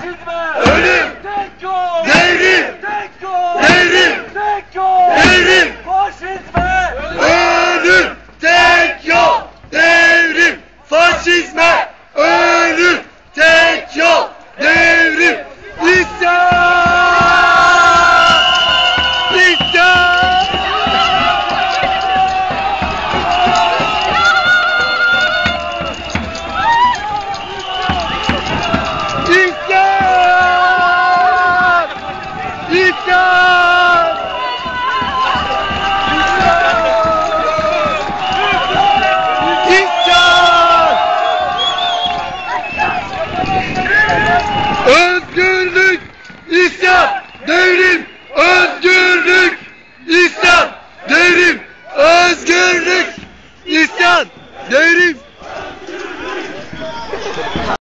Sizme! Özgürlük! İsyan! Devrim! Özgürlük! İsyan! Devrim! Özgürlük! İsyan! Devrim!